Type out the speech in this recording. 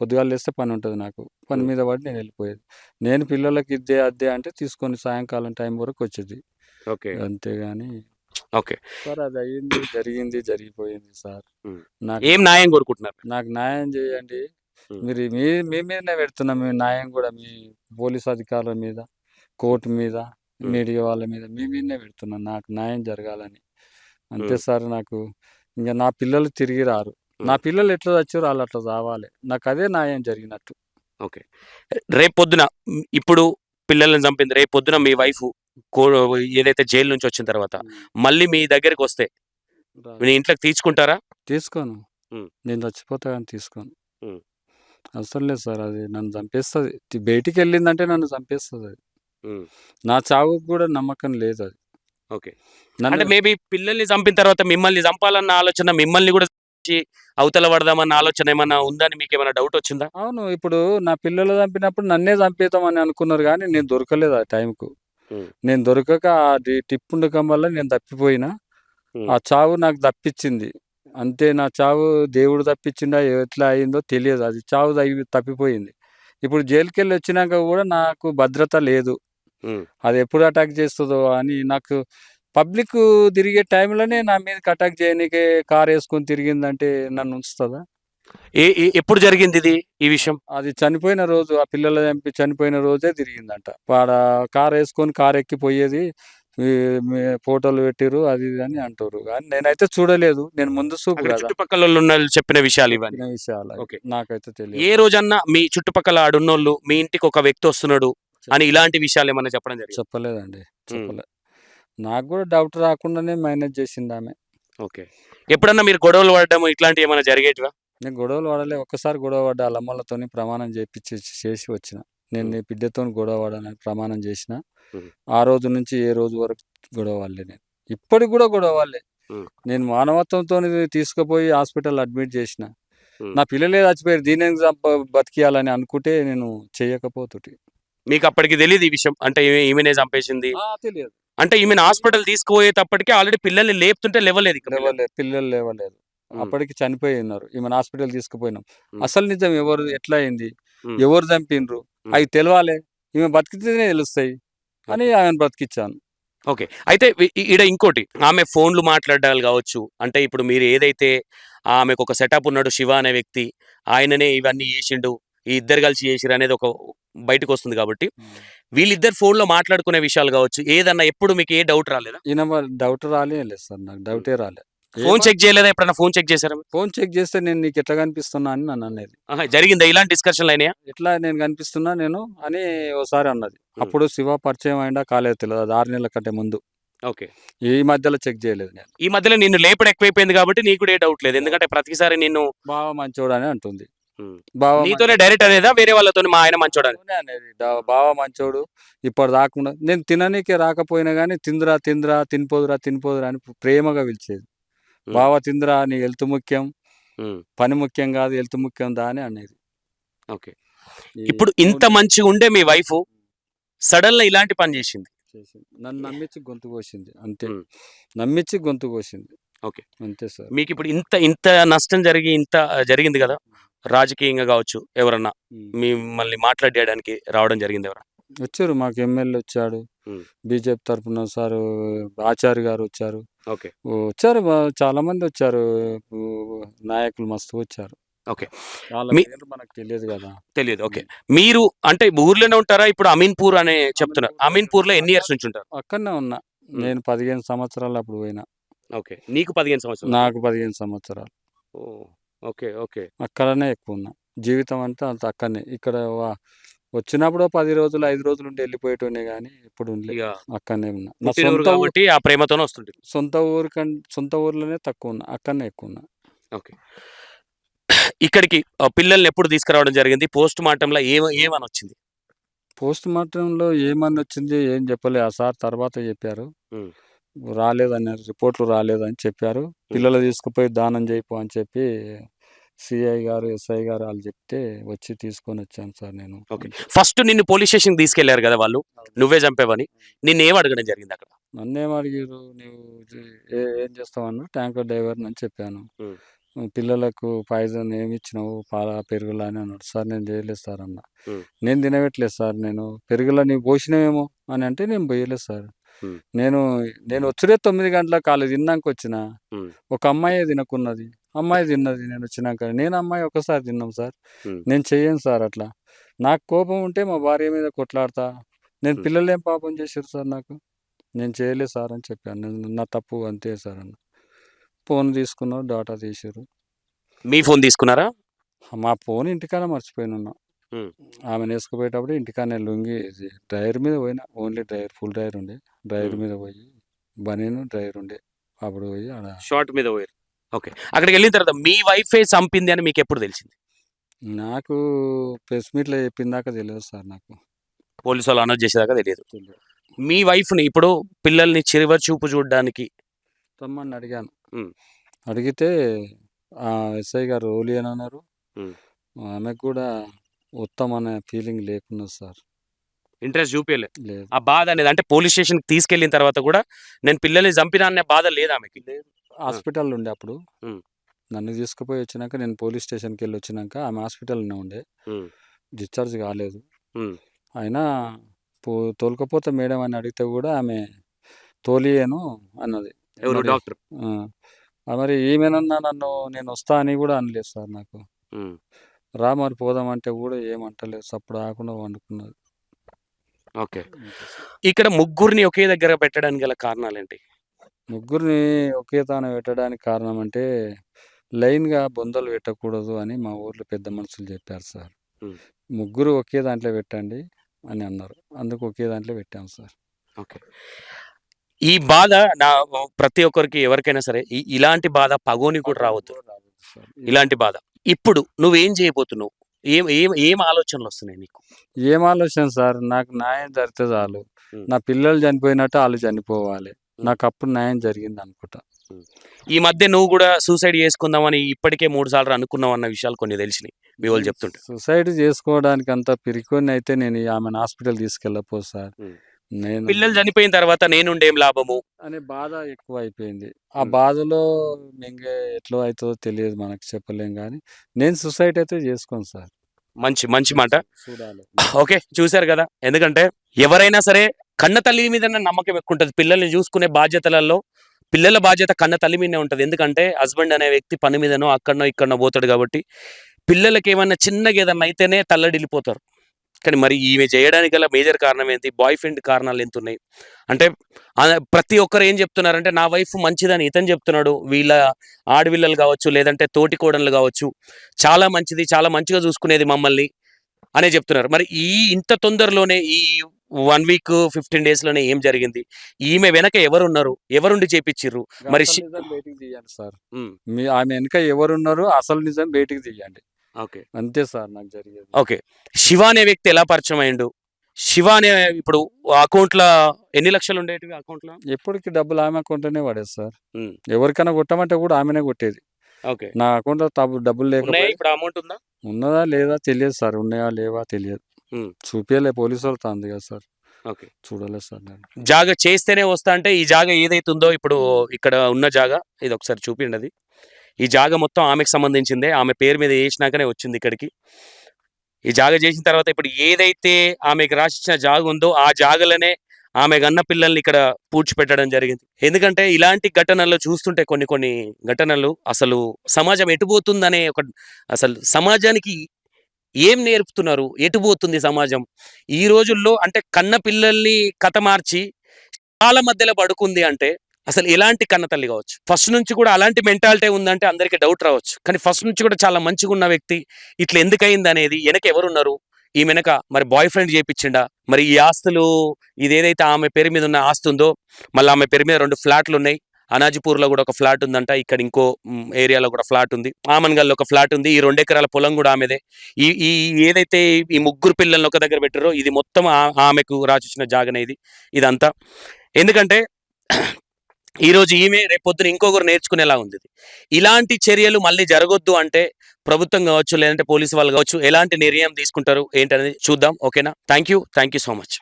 పొద్దుగాల లేస్తే పని ఉంటుంది నాకు. పని. మీద పడి నేను వెళ్ళిపోయేది. నేను పిల్లలకి ఇద్దే అద్దే అంటే తీసుకొని సాయంకాలం టైం వరకు వచ్చేది. ఓకే. అంతేగాని ఓకే. సార్ అది అయ్యింది జరిగింది జరిగిపోయింది సార్. నాకు ఏం న్యాయం కోరుకుంటున్నారు? నాకు న్యాయం చేయండి. మీరు మీ మీ మీదనే పెడుతున్నాం మేము న్యాయం కూడా మీ పోలీస్ అధికారుల మీద కోర్టు మీద. మీడియా వాళ్ళ మీద. మీ మీదనే పెడుతున్నాం. నాకు న్యాయం జరగాలని. అంతే. సార్ నాకు. ఇంకా నా పిల్లలు తిరిగి రారు. నా. పిల్లలు ఎట్లా వచ్చారో వాళ్ళు అట్లా రావాలి నాకు అదే న్యాయం జరిగినట్టు. ఓకే. రేపు పొద్దున ఇప్పుడు పిల్లల్ని చంపింది రేపు పొద్దున మీ వైఫ్ ఏదైతే జైలు నుంచి వచ్చిన తర్వాత మళ్ళీ మీ దగ్గరికి వస్తే మీ ఇంట్లోకి తీర్చుకుంటారా తీసుకోను. నేను చచ్చిపోతా కానీ తీసుకోను. అవసరం లేదు సార్ అది. నన్ను చంపేస్తుంది. బయటికి వెళ్ళిందంటే నన్ను చంపేస్తుంది అది. నా చావుకు కూడా నమ్మకం లేదు అది. ఓకే. అంటే మేబీ పిల్లల్ని చంపిన తర్వాత మిమ్మల్ని చంపాలన్న ఆలోచన మిమ్మల్ని కూడా చంపి అవతల పడదామన్న ఆలోచన ఏమన్నా ఉందని మీకు ఏమైనా డౌట్ వచ్చిందా? అవును ఇప్పుడు నా పిల్లలు చంపినప్పుడు నన్నే చంపేద్దామని అనుకున్నారు కానీ నేను దొరకలేదు ఆ టైంకు. నేను దొరకక ఆ టిప్ ఉండకం వల్ల నేను తప్పిపోయినా. ఆ చావు నాకు తప్పించింది. అంతే నా చావు దేవుడు తప్పించిందా ఎట్లా అయిందో తెలియదు. అది చావు తప్పిపోయింది. ఇప్పుడు జైలుకి వెళ్ళి వచ్చినాక కూడా నాకు భద్రత లేదు. అది ఎప్పుడు అటాక్ చేస్తుందో అని నాకు పబ్లిక్ తిరిగే టైంలోనే నా మీదకి అటాక్ చేయనీకే కార్ వేసుకొని తిరిగిందంటే నన్ను ఉంచుతుందా? ఏ ఏ- ఎప్పుడు జరిగింది ఇది ఈ విషయం? అది చనిపోయిన రోజు ఆ పిల్లలు చంపి చనిపోయిన రోజే తిరిగిందంట. వాడ కార్ వేసుకొని కార్ ఎక్కిపోయేది ఫోటోలు పెట్టిరు అది ఇది అని అంటారు కానీ నేనైతే చూడలేదు నేను ముందు చూపు అక్కడ కదా. చుట్టుపక్కల వాళ్ళు ఉన్న వాళ్ళు చెప్పిన విషయాలు ఇవన్నీ. విషయాలు అవి. ఓకే. నాకైతే ఏ తెలియదు రోజన్నా మీ చుట్టుపక్కల ఆడున్నోళ్ళు మీ ఇంటికి ఒక వ్యక్తి వస్తున్నాడు అని ఇలాంటి విషయాలు ఏమైనా చెప్పడం జరిగింది? చెప్పలేదండి. చెప్పలేదు నాకు కూడా డౌట్ రాకుండానే మేనేజ్ చేసింది ఆమె. ఓకే. ఎప్పుడన్నా మీరు గొడవలు పడడం ఇట్లాంటివి ఏమైనా జరిగేటివా? నేను గొడవలు పడలే ఒక్కసారి గొడవ పడ్డా అల్లమ్మలతోని ప్రమాణం చేపించి చేసి వచ్చిన. నేను. నీ బిడ్డతో గొడవ పడని ప్రమాణం చేసిన. ఆ రోజు నుంచి ఏ రోజు వరకు గొడవ వాళ్ళే నేను. ఇప్పటికి కూడా గొడవ వాళ్ళే. నేను మానవత్వంతో తీసుకుపోయి హాస్పిటల్ అడ్మిట్ చేసిన. నా పిల్లలే చచ్చిపోయారు దీని బతికియాలని అనుకుంటే నేను చేయకపోతుంటే. మీకు అప్పటికి తెలియదు ఈ విషయం? అంటే ఈమెనే చంపేసింది? తెలియదు అంటే ఈమెను హాస్పిటల్ తీసుకుపోయేటప్పటికి ఆల్రెడీ పిల్లల్ని లేపుతుంటే లేవలేదు పిల్లలు. లేవలేదు పిల్లలు లేవలేదు. మ్మ్. అప్పటికి చనిపోయి ఉన్నారు. ఈమెను హాస్పిటల్ తీసుకుపోయినాం. అసలు నిజం ఎవరు ఎట్లా అయింది. ఎవరు చంపిండ్రు? మ్మ్. అవి తెలవాలి. ఈమె బతికితేనే తెలుస్తాయి. అని ఆమెను బతికిచ్చాను. ఓకే. అయితే ఈడ ఇంకోటి. ఆమె ఫోన్లు మాట్లాడాలి కావచ్చు. అంటే ఇప్పుడు మీరు ఏదైతే ఆమెకు ఒక సెటప్ ఉన్నాడు శివ అనే వ్యక్తి ఆయననే ఇవన్నీ చేసిండు ఈ ఇద్దరు కలిసి చేసిరు అనేది ఒక బయటకు వస్తుంది కాబట్టి. వీళ్ళిద్దరు ఫోన్లో మాట్లాడుకునే విషయాలు కావచ్చు. ఏదన్నా ఎప్పుడు మీకు ఏ డౌట్ రాలేదా? ఈయన డౌట్ రాలే లేదు సార్ నాకు డౌటే రాలే. ఫోన్ చెక్ చేయలేదా? ఎప్పుడన్నా ఫోన్ చెక్ చేశారా? ఫోన్ చెక్ చేస్తే నేను నీకు ఎట్లా కనిపిస్తున్నా అని నన్ను అనేది. జరిగిందా? ఇలాంటి డిస్కషన్లు అయినాయా? ఎట్లా నేను కనిపిస్తున్నా నేను అని ఓసారి అన్నది. అప్పుడు శివ పరిచయం అయినా కాలేదు తెలియదు అది ఆరు నెలల కంటే ముందు. ఓకే. ఈ మధ్యలో చెక్ చేయలేదు నేను. ఈ మధ్యలో నిన్ను లేపడం ఎక్కువైపోయింది కాబట్టి నీకు ఏ డౌట్ లేదు. ఎందుకంటే ప్రతిసారి నిన్ను బావ మంచోడు అని అంటుంది. బావ నీతోనే డైరెక్ట్ అనేదా? వేరే వాళ్ళతో మా ఆయన మంచోడే అనేది డా- బావ మంచోడు. ఇప్పుడు రాకుండా నేను తిననీకే రాకపోయినా కానీ తిందురా తిందురా తినిపోదురా తినిపోదురా అని ప్రేమగా పిలిచేది. మ్మ్. బావ తిందురా నీ హెల్త్ ముఖ్యం. పని ముఖ్యం కాదు హెల్త్ ముఖ్యం దా అని అనేది ఓకే. ఈ ఇప్పుడు ఇంత మంచిగా ఉండే మీ వైఫ్ సడన్గా ఇలాంటి పని చేసింది. చేసింది. నన్ను నమ్మించి గొంతు కోసింది అంతే. మ్మ్. నమ్మించి గొంతు కోసింది. ఓకే. అంతే సార్. మీకు ఇప్పుడు ఇంత ఇంత నష్టం జరిగి ఇంత జరిగింది కదా? రాజకీయంగా కావచ్చు ఎవరన్నా మ్మ్. మిమ్మల్ని మాట్లాడడానికి రావడం జరిగింది ఎవరన్నా? వచ్చారు మాకు ఎమ్మెల్యే వచ్చాడు. బీజేపీ తరఫున సార్ ఆచార్య గారు వచ్చారు. ఓకే. వచ్చారు చాలా మంది వచ్చారు నాయకులు మస్తు వచ్చారు. ఓకే. మనకు తెలియదు కదా. తెలియదు ఓకే. మీరు అంటే ఊర్లోనే ఉంటారా? ఇప్పుడు అమీన్పూర్ అనే చెప్తున్నారు అమీన్పూర్లో ఎన్ని ఇయర్స్ నుంచి ఉంటారు? అక్కడనే ఉన్నా. నేను పదిహేను సంవత్సరాలు అప్పుడు పోయినా. ఓకే. నీకు పదిహేను సంవత్సరాలు? నాకు పదిహేను సంవత్సరాలు. ఓ, ఓకే ఓకే. అక్కడనే ఎక్కువ ఉన్నా జీవితం అంతా అంత అక్కడనే. ఇక్కడ వా- వచ్చినప్పుడు పది రోజులు ఐదు రోజులు ఉండి వెళ్ళిపోయేటోనే కానీ ఇప్పుడు ఉండలే ఇక అక్కడనే ఉన్నా. నా సొంత కాబట్టి ఆ ప్రేమతోనే వస్తుంటుంది. సొంత ఊరు కం సొంత ఊర్లోనే తక్కువ ఉన్నా అక్కడనే ఎక్కువ ఉన్నా ఓకే. ఇక్కడికి ఆ, పిల్లల్ని ఎప్పుడు తీసుకురావడం జరిగింది? పోస్ట్ మార్టంలో ఏమ ఏమని వచ్చింది పోస్ట్ మార్టంలో ఏమని వచ్చింది ఏం చెప్పలే. ఆ సార్ తర్వాత చెప్పారు. రాలేదని రిపోర్ట్లు రాలేదని చెప్పారు. పిల్లలు తీసుకుపోయి దానం చేయిపో అని చెప్పి సిఐ గారు ఎస్ఐ గారు వాళ్ళు చెప్తే వచ్చి తీసుకొని వచ్చాను సార్ నేను. ఓకే. ఫస్ట్ నిన్ను పోలీస్ స్టేషన్ తీసుకెళ్ళారు కదా వాళ్ళు? నువ్వే చంపేవని? నిన్ను ఏం అడగడం జరిగింది అక్కడ? నన్నేం అడిగారు? నువ్వు ఏ- ఏం చేస్తావన్నా? ట్యాంకర్ డ్రైవర్ అని చెప్పాను. పిల్లలకు పాయిజన్ ఏమి ఇచ్చినావు? పాల పెరుగులా అని అన్నాడు. సార్ నేను చేయలేదు సార్ అన్న. నేను తినబెట్టలేదు సార్ నేను పెరుగులా నీవు పోసినావేమో అని అంటే నేను పోయలేదు సార్. నేను నేను వచ్చుడే తొమ్మిది గంటల కాలేజ్ తిన్నాక వచ్చిన. ఒక అమ్మాయి తినకున్నది. అమ్మాయి తిన్నది నేను వచ్చినాక. నేను అమ్మాయి ఒకసారి తిన్నాం సార్. నేను చెయ్యను సార్ అట్లా. నాకు కోపం ఉంటే మా భార్య మీద కొట్లాడతా. నేను. పిల్లలు ఏం పాపం చేశారు సార్ నాకు? నేను చేయలేదు సార్ అని చెప్పాను. నేను- నా తప్పు అంతే సార్ అన్న. ఫోన్ తీసుకున్నావు డాటా తీసారు మీ ఫోన్ తీసుకున్నారా? మా ఫోన్ ఇంటికాడ మర్చిపోయిన ఆమెను వేసుకుపోయేటప్పుడు ఇంటికాడ లొంగి డ్రైవర్ మీద పోయినా ఓన్లీ డ్రైవర్ ఫుల్ డ్రైవర్ ఉండే. డ్రైవర్. మీద పోయి బనీను డ్రైవర్ ఉండే. అప్పుడు పోయి ఆడ షార్ట్ మీద పోయారు. ఓకే. అక్కడికి వెళ్ళిన తర్వాత మీ వైఫే చంపింది అని మీకు ఎప్పుడు తెలిసింది? నాకు ప్రెస్ మీట్లో చెప్పిన దాకా తెలియదు సార్ నాకు. పోలీసు వాళ్ళు అనౌన్స్ చేసేదాకా తెలియదు. మీ వైఫ్ని ఇప్పుడు పిల్లల్ని చివరి చూపు చూడడానికి తమ్మని అడిగాను. అడిగితే ఎస్ఐ గారు ఓలి అని అన్నారు. ఆమెకు కూడా ఉత్తమ అనే ఫీలింగ్ లేకున్నది సార్. ఇంట్రెస్ట్ చూపించలేదు లేదు. ఆ బాధ అనేది అంటే పోలీస్ స్టేషన్కి తీసుకెళ్ళిన తర్వాత కూడా నేను పిల్లల్ని చంపినా అనే బాధ లేదు ఆమెకి? హాస్పిటల్ ఉండే అప్పుడు. ఉమ్. నన్ను తీసుకుపోయి వచ్చినాక నేను పోలీస్ స్టేషన్కి వెళ్ళి వచ్చినాక ఆమె హాస్పిటల్లోనే ఉండే. ఉమ్. డిశ్చార్జ్ కాలేదు. ఉమ్. అయినా పో తోలుకపోతే మేడం అని అడిగితే కూడా ఆమె తోలియేను అన్నది. ఎవరు? మరి- డాక్టర్? ఆ, ఆ మరి ఈమెనన్నా నన్ను నేను వస్తా అని కూడా అనలేదు సార్ నాకు. ఉమ్. రా మరి పోదామంటే కూడా ఏమంటలేదు సప్పుడు ఆకుండా వండుకున్నది. ఓకే. ఇక్కడ ముగ్గురిని ఒకే దగ్గర పెట్టడానికి గల కారణాలు ఏంటి ముగ్గురిని ఒకే తాన పెట్టడానికి కారణం అంటే లైన్గా బొందలు పెట్టకూడదు అని మా ఊర్లో పెద్ద మనుషులు చెప్పారు సార్. ముగ్గురు ఒకే దాంట్లో పెట్టండి అని అన్నారు. అందుకు ఒకే దాంట్లో పెట్టాం సార్. ఓకే. ఈ బాధ నా ప్రతి ఒక్కరికి ఎవరికైనా సరే ఇలాంటి బాధ పగోని కూడా రావద్దు. ఇలాంటి బాధ. ఇప్పుడు నువ్వేం చేయబోతున్నావు? ఏం ఏం ఏం ఆలోచనలు వస్తున్నాయి నీకు? ఏం ఆలోచన సార్? నాకు న్యాయం జరిగితే చాలు. నా పిల్లలు చనిపోయినట్టు వాళ్ళు చనిపోవాలి. నాకు అప్పుడు న్యాయం జరిగింది అనుకుంటా. ఈ మధ్య నువ్వు కూడా సూసైడ్ చేసుకుందామని ఇప్పటికే మూడు సార్లు అనుకున్నావు అన్న విషయాలు కొన్ని తెలిసినాయి. మీ వాళ్ళు చెప్తుంటే. సొసైటీ చేసుకోవడానికి అంత పిరికొని అయితే నేను ఆమెను హాస్పిటల్ తీసుకెళ్ళపో సార్. పిల్లలు చనిపోయిన తర్వాత నేనుండేం లాభము? అనే బాధ ఎక్కువ అయిపోయింది ఆ. బాధలో మింగే ఎట్లా అవుతుందో తెలియదు మనకు చెప్పలేం కానీ నేను సొసైటీ అయితే చేసుకోను సార్. మంచి మంచి మాట. చూడాలి. ఓకే చూశారు కదా. ఎందుకంటే ఎవరైనా సరే కన్న తల్లి మీద నమ్మకం ఎక్కువ ఉంటుంది పిల్లల్ని చూసుకునే బాధ్యతలలో పిల్లల బాధ్యత కన్న తల్లి మీదనే ఉంటుంది. ఎందుకంటే హస్బెండ్ అనే వ్యక్తి పని మీదనో అక్కడనో ఇక్కడనో పోతాడు కాబట్టి పిల్లలకి ఏమన్నా చిన్నగా ఏదన్నా అయితేనే తల్లడిల్లిపోతారు. కానీ మరి ఈమె చేయడానికి గల మేజర్ కారణం ఏంటి? బాయ్ ఫ్రెండ్ కారణాలు ఎంత ఉన్నాయి అంటే ప్రతి ఒక్కరు ఏం చెప్తున్నారంటే నా వైఫ్ మంచిదని ఇతను చెప్తున్నాడు. వీళ్ళ ఆడవిల్లలు కావచ్చు లేదంటే తోటి కోడళ్ళు కావచ్చు చాలా మంచిది చాలా మంచిగా చూసుకునేది మమ్మల్ని అనే చెప్తున్నారు. మరి ఈ ఇంత తొందరలోనే ఈ వన్ వీక్ ఫిఫ్టీన్ డేస్లోనే ఏం జరిగింది? ఈమె వెనక ఎవరున్నారు? ఎవరుండి చేపించిర్రు మరి బయటికి తీయండి సార్. ఆమె వెనక ఎవరున్నారు? అసలు నిజం బయటికి తీయండి. ఓకే. అంతే సార్ నాకు జరిగేది. ఓకే. శివ అనే వ్యక్తి ఎలా పరిచయం అయ్యిండు? శివ అనే ఇప్పుడు అకౌంట్లో ఎన్ని లక్షలు ఉండేటివి అకౌంట్లో ఎప్పటికి డబ్బులు ఆమె అకౌంట్లోనే పడేది సార్. ఎవరికైనా కొట్టమంటే కూడా ఆమెనే కొట్టేది. ఓకే. నా అకౌంట్లో డబ్బులు లేకపోతే ఇప్పుడు అమౌంట్ ఉందా? ఉన్నదా లేదా తెలియదు సార్. ఉన్నాయా లేవా తెలియదు. చూపించలే పోలీసు వాళ్ళతో అంది కదా సార్. ఓకే. చూడలేదు సార్ నేను. జాగ చేస్తేనే వస్తా అంటే ఈ జాగ ఏదైతే ఉందో ఇప్పుడు ఇక్కడ ఉన్న జాగ ఇది ఒకసారి చూపిండి అది. ఈ జాగ మొత్తం ఆమెకు సంబంధించిందే. ఆమె పేరు మీద వేసినాకనే వచ్చింది ఇక్కడికి. ఈ జాగ చేసిన తర్వాత ఇప్పుడు ఏదైతే ఆమెకు రాసిచ్చిన జాగ ఉందో ఆ జాగలనే ఆమె గన్న పిల్లల్ని ఇక్కడ పూడ్చిపెట్టడం జరిగింది. ఎందుకంటే ఇలాంటి ఘటనలు చూస్తుంటే కొన్ని కొన్ని ఘటనలు అసలు సమాజం ఎటుపోతుందనే ఒక అసలు సమాజానికి ఏం నేర్పుతున్నారు? ఎటుపోతుంది సమాజం? ఈ రోజుల్లో అంటే కన్న పిల్లల్ని కథ మార్చి చాలా మధ్యలో పడుకుంది అంటే అసలు ఎలాంటి కన్న తల్లి కావచ్చు? ఫస్ట్ నుంచి కూడా అలాంటి మెంటాలిటీ ఉందంటే అందరికీ డౌట్ రావచ్చు. కానీ ఫస్ట్ నుంచి కూడా చాలా మంచిగా ఉన్న వ్యక్తి ఇట్లా ఎందుకయింది అనేది వెనక ఎవరున్నారు? ఈ వెనక మరి బాయ్ ఫ్రెండ్ చేయించిండా మరి ఈ ఆస్తులు ఇదేదైతే ఆమె పేరు మీద ఉన్న ఆస్తి ఉందో మళ్ళీ ఆమె పేరు మీద రెండు ఫ్లాట్లు ఉన్నాయి. అనాజిపూర్లో కూడా ఒక ఫ్లాట్ ఉందంట ఇక్కడ ఇంకో ఏరియాలో కూడా ఫ్లాట్ ఉంది. ఆమన్గల్లో ఒక ఫ్లాట్ ఉంది ఈ రెండు ఎకరాల పొలం కూడా ఆమెదే. ఈ ఈ ఏదైతే ఈ ముగ్గురు పిల్లల్ని ఒక దగ్గర పెట్టారో ఇది మొత్తం ఆ- ఆమెకు రాసిచ్చిన జాగనే ఇది ఇదంతా. ఎందుకంటే ఈ రోజు ఈమె రేపొద్దున ఇంకొకరు నేర్చుకునేలా ఉంది ఇలాంటి చర్యలు మళ్ళీ జరగొద్దు అంటే ప్రభుత్వం కావచ్చు లేదంటే పోలీసు వాళ్ళు కావచ్చు ఎలాంటి నిర్ణయం తీసుకుంటారు ఏంటనేది చూద్దాం ఓకేనా? Thank you thank you so much.